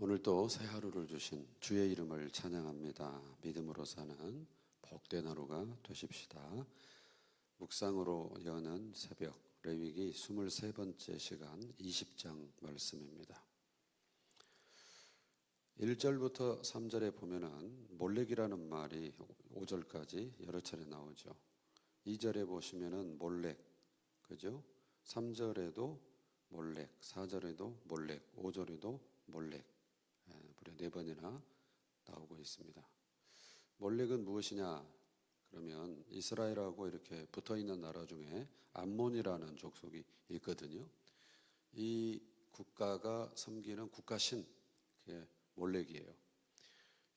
오늘 또새 하루를 주신 주의 이름을 찬양합니다. 믿음으로 사는 복된 하루가 되십시다. 묵상으로 여는 새벽 레위기 23번째 시간 20장 말씀입니다. 1절부터 3절에 보면은 몰렉이라는 말이 5절까지 여러 차례 나오죠. 2절에 보시면은 몰렉, 그죠? 3절에도 몰렉, 4절에도 몰렉, 5절에도 몰렉, 예, 무려 네 번이나 나오고 있습니다. 몰렉은 무엇이냐? 그러면 이스라엘하고 이렇게 붙어 있는 나라 중에 암몬이라는 족속이 있거든요. 이 국가가 섬기는 국가신, 그게 몰렉이에요.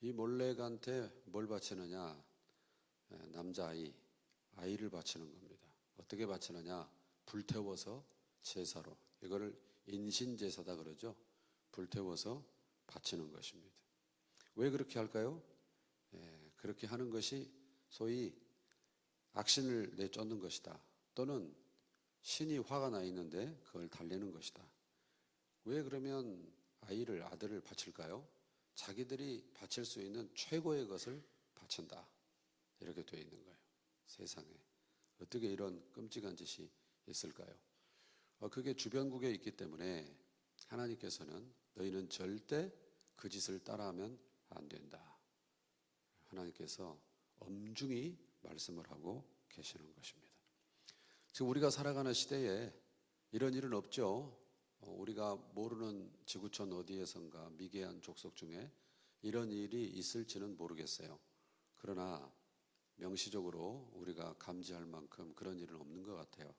이 몰렉한테 뭘 바치느냐? 예, 남자 아이, 아이를 바치는 겁니다. 어떻게 바치느냐? 불태워서 제사로. 이거를 인신제사다 그러죠. 불태워서 바치는 것입니다. 왜 그렇게 할까요? 예, 그렇게 하는 것이 소위 악신을 내쫓는 것이다. 또는 신이 화가 나 있는데 그걸 달래는 것이다. 왜 그러면 아이를 아들을 바칠까요? 자기들이 바칠 수 있는 최고의 것을 바친다. 이렇게 되어 있는 거예요. 세상에 어떻게 이런 끔찍한 짓이 있을까요? 어, 그게 주변국에 있기 때문에 하나님께서는 너희는 절대 그 짓을 따라하면 안 된다. 하나님께서 엄중히 말씀을 하고 계시는 것입니다. 지금 우리가 살아가는 시대에 이런 일은 없죠. 어, 우리가 모르는 지구촌 어디에선가 미개한 족속 중에 이런 일이 있을지는 모르겠어요. 그러나 명시적으로 우리가 감지할 만큼 그런 일은 없는 것 같아요.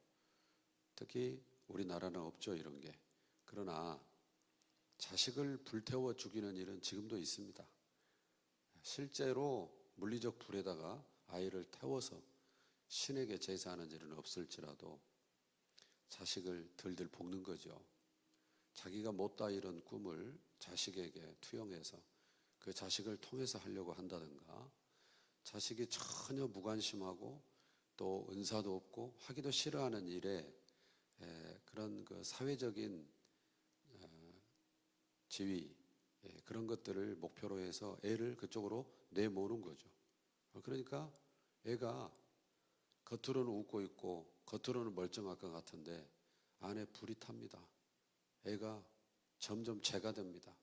특히 우리나라는 없죠, 이런 게. 그러나 자식을 불태워 죽이는 일은 지금도 있습니다. 실제로 물리적 불에다가 아이를 태워서 신에게 제사하는 일은 없을지라도 자식을 들들 볶는 거죠. 자기가 못다 이런 꿈을 자식에게 투영해서 그 자식을 통해서 하려고 한다든가 자식이 전혀 무관심하고 또 은사도 없고 하기도 싫어하는 일에 에, 그런 그 사회적인 어, 지위 예, 그런 것들을 목표로 해서 애를 그쪽으로 내모는 거죠. 어, 그러니까 애가 겉으로는 웃고 있고 겉으로는 멀쩡할 것 같은데 안에 불이 탑니다. 애가 점점 죄가 됩니다.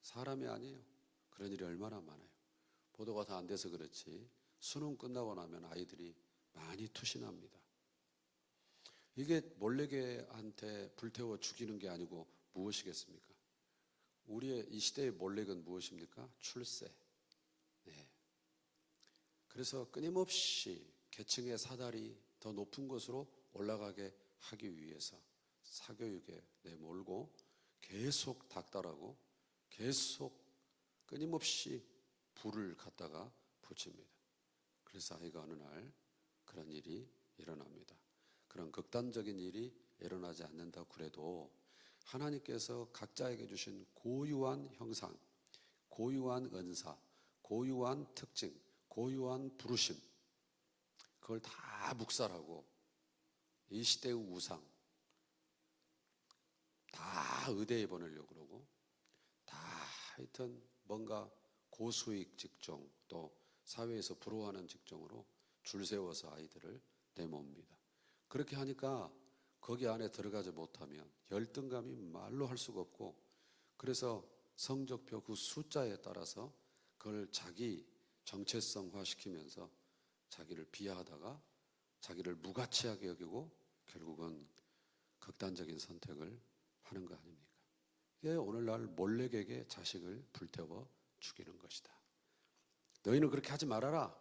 사람이 아니에요. 그런 일이 얼마나 많아요. 보도가 다 안 돼서 그렇지 수능 끝나고 나면 아이들이 많이 투신합니다. 이게 몰래개한테 불태워 죽이는 게 아니고 무엇이겠습니까? 우리의 이 시대의 몰래는 무엇입니까? 출세. 네. 그래서 끊임없이 계층의 사다리 더 높은 곳으로 올라가게 하기 위해서 사교육에 내몰고 계속 닥달하고 계속 끊임없이 불을 갖다가 붙입니다. 그래서 아이가 어느 날 그런 일이 일어납니다. 그런 극단적인 일이 일어나지 않는다 그래도 하나님께서 각자에게 주신 고유한 형상, 고유한 은사, 고유한 특징, 고유한 부르심, 그걸 다 묵살하고 이 시대의 우상, 다 의대에 보내려고 그러고 다 하여튼 뭔가 고수익 직종 또 사회에서 부러워하는 직종으로 줄 세워서 아이들을 내모읍니다. 그렇게 하니까 거기 안에 들어가지 못하면 열등감이 말로 할 수가 없고 그래서 성적표 그 숫자에 따라서 그걸 자기 정체성화 시키면서 자기를 비하하다가 자기를 무가치하게 여기고 결국은 극단적인 선택을 하는 거 아닙니까? 이게 오늘날 몰래에게 자식을 불태워 죽이는 것이다. 너희는 그렇게 하지 말아라.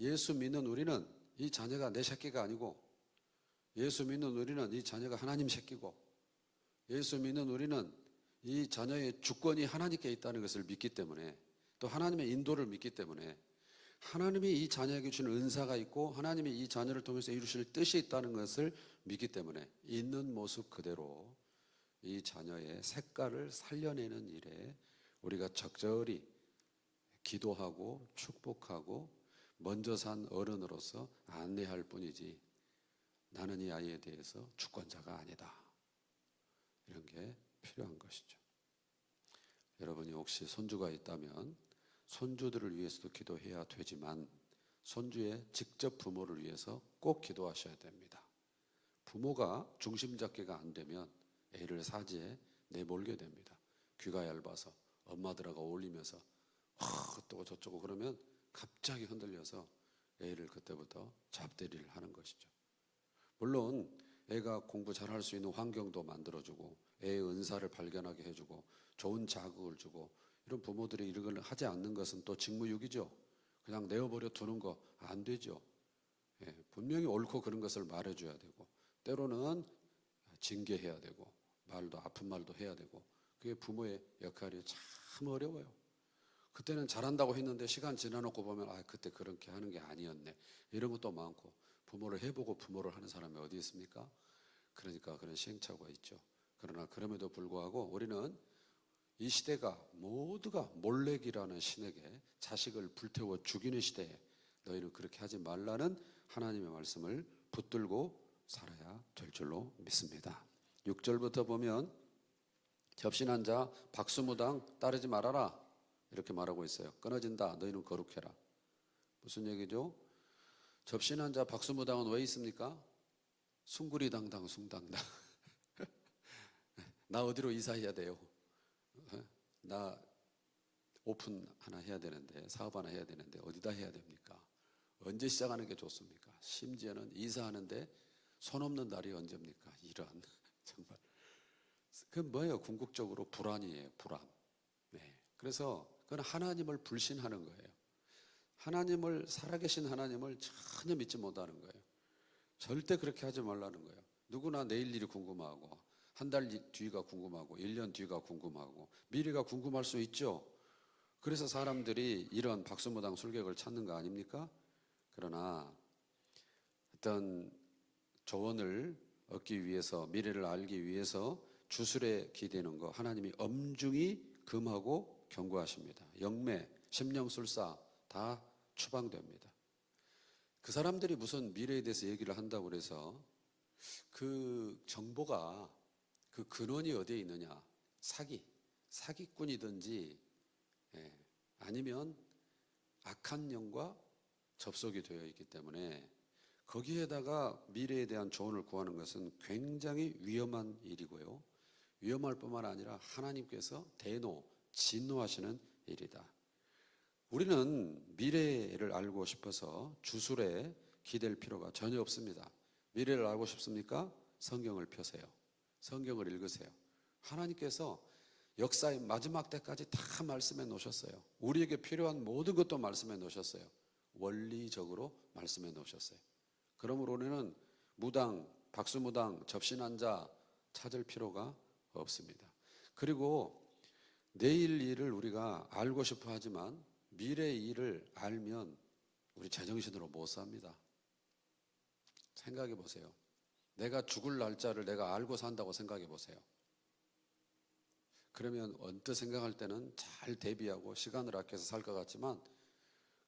예수 믿는 우리는 이 자녀가 내 새끼가 아니고 예수 믿는 우리는 이 자녀가 하나님 새끼고 예수 믿는 우리는 이 자녀의 주권이 하나님께 있다는 것을 믿기 때문에 또 하나님의 인도를 믿기 때문에 하나님이 이 자녀에게 주는 은사가 있고 하나님이 이 자녀를 통해서 이루실 뜻이 있다는 것을 믿기 때문에 있는 모습 그대로 이 자녀의 색깔을 살려내는 일에 우리가 적절히 기도하고 축복하고 먼저 산 어른으로서 안내할 뿐이지 나는 이 아이에 대해서 주권자가 아니다. 이런 게 필요한 것이죠. 여러분이 혹시 손주가 있다면 손주들을 위해서도 기도해야 되지만 손주의 직접 부모를 위해서 꼭 기도하셔야 됩니다. 부모가 중심 잡기가 안 되면 애를 사지에 내몰게 됩니다. 귀가 얇아서 엄마들하고 어울리면서 또 저쩌고 그러면 갑자기 흔들려서 애를 그때부터 잡대리를 하는 것이죠. 물론 애가 공부 잘할 수 있는 환경도 만들어주고 애의 은사를 발견하게 해주고 좋은 자극을 주고 이런 부모들이 이런 걸 하지 않는 것은 또 직무유기죠. 그냥 내어버려 두는 거 안 되죠. 예, 분명히 옳고 그런 것을 말해줘야 되고 때로는 징계해야 되고 말도 아픈 말도 해야 되고 그게 부모의 역할이 참 어려워요. 그때는 잘한다고 했는데 시간 지나놓고 보면 아 그때 그렇게 하는 게 아니었네 이런 것도 많고 부모를 해보고 부모를 하는 사람이 어디 있습니까? 그러니까 그런 시행착오가 있죠. 그러나 그럼에도 불구하고 우리는 이 시대가 모두가 몰래기라는 신에게 자식을 불태워 죽이는 시대에 너희는 그렇게 하지 말라는 하나님의 말씀을 붙들고 살아야 될 줄로 믿습니다. 6절부터 보면 접신한 자 박수무당 따르지 말아라 이렇게 말하고 있어요. 끊어진다. 너희는 거룩해라. 무슨 얘기죠? 접신한 자 박수무당은 왜 있습니까? 숭구리당당 숭당당. 나 어디로 이사해야 돼요? 나 오픈 하나 해야 되는데 사업 하나 해야 되는데 어디다 해야 됩니까? 언제 시작하는 게 좋습니까? 심지어는 이사하는데 손 없는 날이 언제입니까? 이런 정말 그 뭐예요? 궁극적으로 불안이에요. 불안. 네. 그래서 그건 하나님을 불신하는 거예요. 하나님을 살아계신 하나님을 전혀 믿지 못하는 거예요. 절대 그렇게 하지 말라는 거예요. 누구나 내일 일이 궁금하고 한 달 뒤가 궁금하고 1년 뒤가 궁금하고 미래가 궁금할 수 있죠. 그래서 사람들이 이런 박수무당 술객을 찾는 거 아닙니까? 그러나 어떤 조언을 얻기 위해서 미래를 알기 위해서 주술에 기대는 거 하나님이 엄중히 금하고 경고하십니다. 영매, 심령술사 다 추방됩니다. 그 사람들이 무슨 미래에 대해서 얘기를 한다고 그래서 그 정보가 그 근원이 어디에 있느냐? 사기, 사기꾼이든지 예, 아니면 악한 영과 접속이 되어 있기 때문에 거기에다가 미래에 대한 조언을 구하는 것은 굉장히 위험한 일이고요. 위험할 뿐만 아니라 하나님께서 대노, 진노하시는 일이다. 우리는 미래를 알고 싶어서 주술에 기댈 필요가 전혀 없습니다. 미래를 알고 싶습니까? 성경을 펴세요. 성경을 읽으세요. 하나님께서 역사의 마지막 때까지 다 말씀해 놓으셨어요. 우리에게 필요한 모든 것도 말씀해 놓으셨어요. 원리적으로 말씀해 놓으셨어요. 그러므로 우리는 무당, 박수무당, 접신한 자 찾을 필요가 없습니다. 그리고 내일 일을 우리가 알고 싶어 하지만 미래 일을 알면 우리 제정신으로 못 삽니다. 생각해 보세요. 내가 죽을 날짜를 내가 알고 산다고 생각해 보세요. 그러면 언뜻 생각할 때는 잘 대비하고 시간을 아껴서 살 것 같지만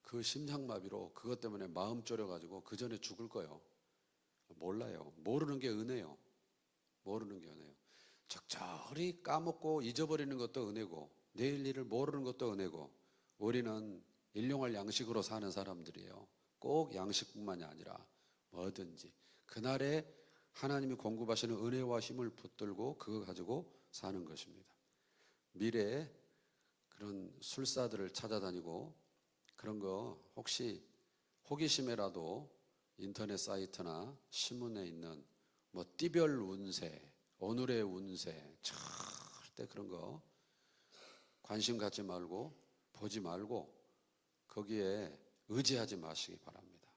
그 심장마비로 그것 때문에 마음 졸여가지고 그 전에 죽을 거요. 몰라요. 모르는 게 은혜요. 모르는 게 은혜요. 적절히 까먹고 잊어버리는 것도 은혜고 내일 일을 모르는 것도 은혜고 우리는 일용할 양식으로 사는 사람들이에요. 꼭 양식뿐만이 아니라 뭐든지 그날에 하나님이 공급하시는 은혜와 힘을 붙들고 그거 가지고 사는 것입니다. 미래에 그런 술사들을 찾아다니고 그런 거 혹시 호기심에라도 인터넷 사이트나 신문에 있는 뭐 띠별 운세, 오늘의 운세 절대 그런 거 관심 갖지 말고 보지 말고 거기에 의지하지 마시기 바랍니다.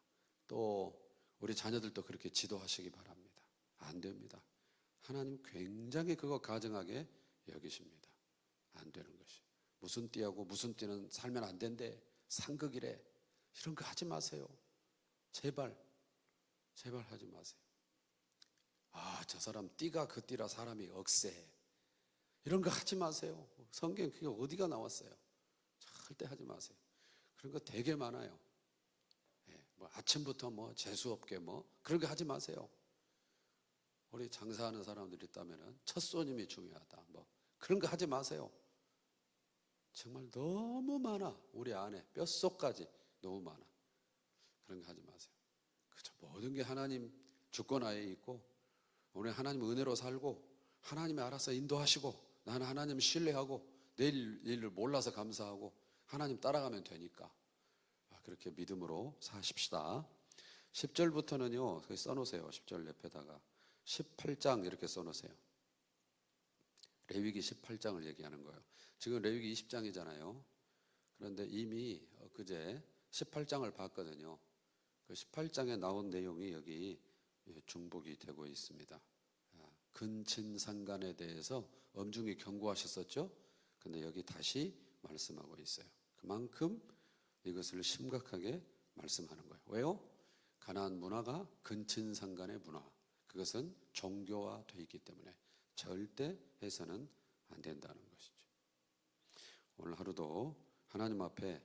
또 우리 자녀들도 그렇게 지도하시기 바랍니다. 안 됩니다. 하나님 굉장히 그거 가정하게 여기십니다. 안 되는 것이. 무슨 띠하고 무슨 띠는 살면 안 된대. 상극이래. 이런 거 하지 마세요. 제발, 제발 하지 마세요. 아, 저 사람 띠가 그 띠라 사람이 억세. 이런 거 하지 마세요. 성경 그게 어디가 나왔어요? 절대 하지 마세요. 그런 거 되게 많아요. 예, 뭐 아침부터 뭐 재수없게 뭐 그런 거 하지 마세요. 우리 장사하는 사람들이 있다면은 첫 손님이 중요하다. 뭐 그런 거 하지 마세요. 정말 너무 많아. 우리 안에 뼛속까지 너무 많아. 그런 거 하지 마세요. 그저 모든 게 하나님 주권 하에 있고 우리 하나님 은혜로 살고 하나님이 알아서 인도하시고 나는 하나님 신뢰하고 내일 일을 몰라서 감사하고 하나님 따라가면 되니까 아, 그렇게 믿음으로 사십시다. 10절부터는요. 거기 써놓으세요. 10절 옆에다가 18장 이렇게 써놓으세요. 레위기 18장을 얘기하는 거예요. 지금 레위기 20장이잖아요. 그런데 이미 그제 18장을 봤거든요. 그 18장에 나온 내용이 여기 중복이 되고 있습니다. 아, 근친상간에 대해서 엄중히 경고하셨었죠. 근데 여기 다시 말씀하고 있어요. 그만큼 이것을 심각하게 말씀하는 거예요. 왜요? 가나안 문화가 근친상간의 문화. 그것은 종교화돼 있기 때문에 절대 해서는 안 된다는 것이죠. 오늘 하루도 하나님 앞에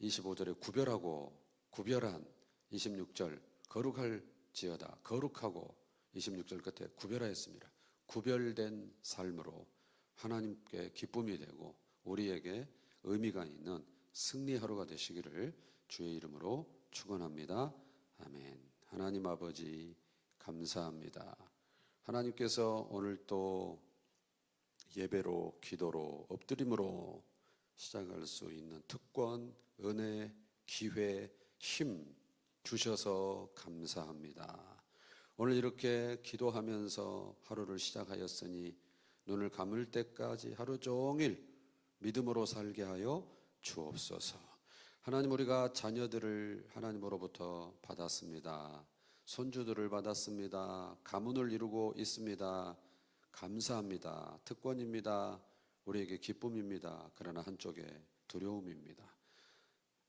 25절에 구별하고 구별한 26절 거룩할 지어다 거룩하고 26절 끝에 구별하였습니다. 구별된 삶으로 하나님께 기쁨이 되고 우리에게 의미가 있는 승리 하루가 되시기를 주의 이름으로 축원합니다. 아멘. 하나님 아버지 감사합니다. 하나님께서 오늘 또 예배로 기도로 엎드림으로 시작할 수 있는 특권, 은혜, 기회, 힘 주셔서 감사합니다. 오늘 이렇게 기도하면서 하루를 시작하였으니 눈을 감을 때까지 하루 종일 믿음으로 살게 하여 주옵소서. 하나님 우리가 자녀들을 하나님으로부터 받았습니다. 손주들을 받았습니다. 가문을 이루고 있습니다. 감사합니다. 특권입니다. 우리에게 기쁨입니다. 그러나 한쪽에 두려움입니다.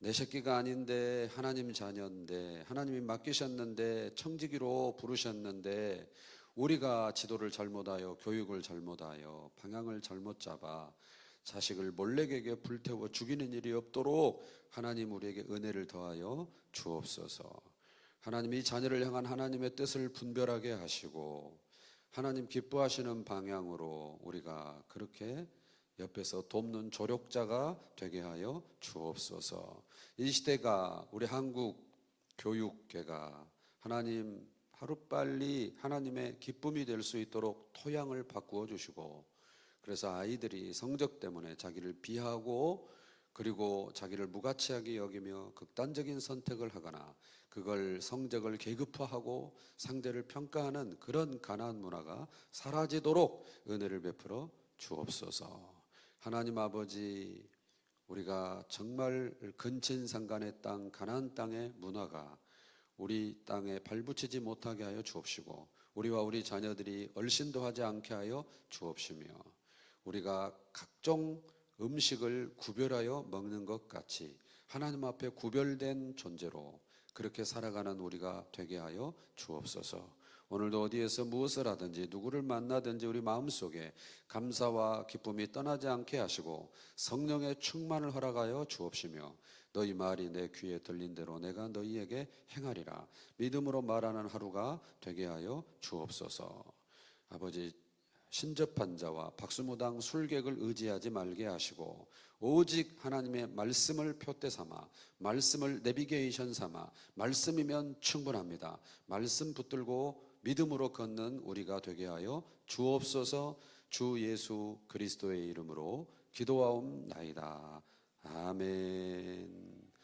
내 새끼가 아닌데 하나님 자녀인데 하나님이 맡기셨는데 청지기로 부르셨는데 우리가 지도를 잘못하여 교육을 잘못하여 방향을 잘못 잡아 자식을 몰래에게 불태워 죽이는 일이 없도록 하나님 우리에게 은혜를 더하여 주옵소서. 하나님이 자녀를 향한 하나님의 뜻을 분별하게 하시고 하나님 기뻐하시는 방향으로 우리가 그렇게 옆에서 돕는 조력자가 되게 하여 주옵소서. 이 시대가 우리 한국 교육계가 하나님 하루빨리 하나님의 기쁨이 될 수 있도록 토양을 바꾸어 주시고 그래서 아이들이 성적 때문에 자기를 비하고 그리고 자기를 무가치하게 여기며 극단적인 선택을 하거나 그걸 성적을 계급화하고 상대를 평가하는 그런 가난한 문화가 사라지도록 은혜를 베풀어 주옵소서. 하나님 아버지 우리가 정말 근친상간의 땅 가나안 땅의 문화가 우리 땅에 발붙이지 못하게 하여 주옵시고 우리와 우리 자녀들이 얼씬도 하지 않게 하여 주옵시며 우리가 각종 음식을 구별하여 먹는 것 같이 하나님 앞에 구별된 존재로 그렇게 살아가는 우리가 되게 하여 주옵소서. 오늘도 어디에서 무엇을 하든지 누구를 만나든지 우리 마음속에 감사와 기쁨이 떠나지 않게 하시고 성령의 충만을 허락하여 주옵시며 너희 말이 내 귀에 들린 대로 내가 너희에게 행하리라 믿음으로 말하는 하루가 되게 하여 주옵소서. 아버지 신접한 자와 박수무당 술객을 의지하지 말게 하시고 오직 하나님의 말씀을 표대 삼아 말씀을 내비게이션 삼아 말씀이면 충분합니다. 말씀 붙들고 믿음으로 걷는 우리가 되게 하여 주옵소서 주 예수 그리스도의 이름으로 기도하옵나이다. 아멘.